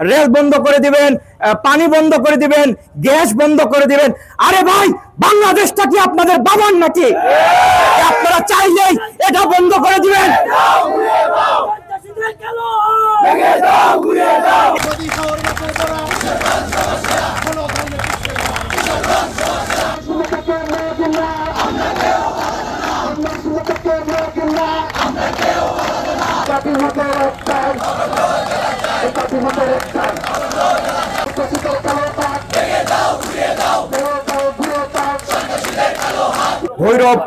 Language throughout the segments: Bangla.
রেল বন্ধ করে দিবেন পানি বন্ধ করে দিবেন গ্যাস বন্ধ করে দিবেন আরে ভাই বাংলাদেশটা কি আপনাদের বাবার নাকি আপনারা চাইলেই এটা বন্ধ করে দিবেন ভৈরব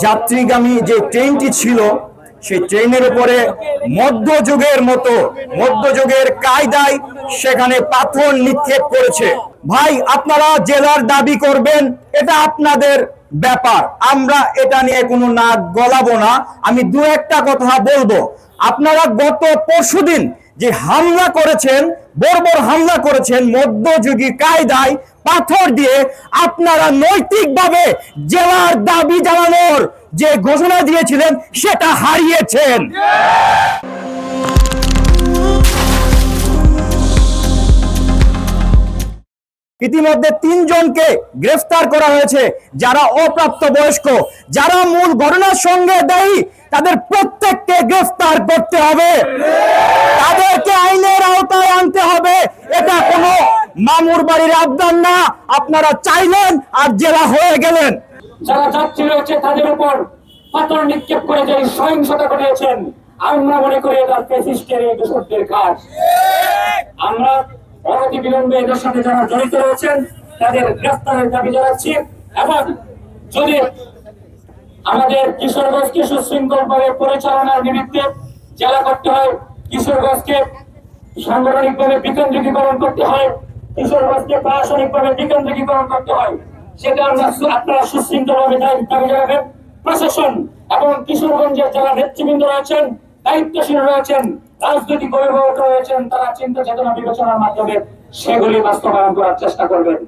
যাত্রীগামী যে ট্রেনটি ছিল, সেই ট্রেনের উপরে মধ্যযুগের মতো, মধ্যযুগের কায়দায় সেখানে পাথর নিক্ষেপ করেছে। ভাই, আপনারা জেলার দাবি করবেন, এটা আপনাদের ব্যাপার। আমরা এটা নিয়ে কোনো নাক গলাবো না। আমি দু একটা কথা বলব। আপনারা গত পরশুদিন যে হামলা করেছেন, বর্বর হামলা করেছেন মধ্যযুগী কায়দায় পাথর দিয়ে আপনারা নৈতিকভাবে জেলার দাবি জানানোর যে ঘোষণা দিয়েছিলেন, সেটা হারিয়েছেন। ইতিমধ্যে তিনজনকে গ্রেফতার করা হয়েছে, যারা অপ্রাপ্ত বয়স্ক যারা মূল ঘটনার সঙ্গে দায়ী, তাদের প্রত্যেককে গ্রেফতার করতে হবে তাদেরকে আইনের আওতায় আনতে হবে এটা কোনো মামুর বাড়ির আবদান না, আপনারা চাইলেন আর জেলা হয়ে গেলেন। যারা যাত্রী রয়েছে, তাদের উপর পাথর নিক্ষেপ করে যে সহিংসতা ঘটিয়েছেন, আমরা মনে করি এটা এই দোষকদের কাজ। আমরা অনতি বিলম্বে এদের সাথে যারা জড়িত রয়েছেন, তাদের গ্রেফতারের দাবি জানাচ্ছি এবং যদি আমাদের কিশোরগঞ্জকে সুশৃঙ্খল ভাবে পরিচালনার নিমিত্তে জেলা করতে হয়, কিশোরগঞ্জকে সাংগঠনিক ভাবে বিকেন্দ্রীকরণ করতে হয় কিশোরগঞ্জকে প্রশাসনিক ভাবে বিকেন্দ্রীকরণ করতে হয়। সেটা আমরা আপনারা সুশৃঙ্খলভাবে দাবি জানাবেন প্রশাসন এবং কিশোরগঞ্জের যারা নেতৃবৃন্দ রয়েছেন, দায়িত্বশীল রয়েছেন, রাজনৈতিক অভিভাবক রয়েছেন, তারা চিন্তা চেতনা বিবেচনার মাধ্যমে সেগুলি বাস্তবায়ন করার চেষ্টা করবেন।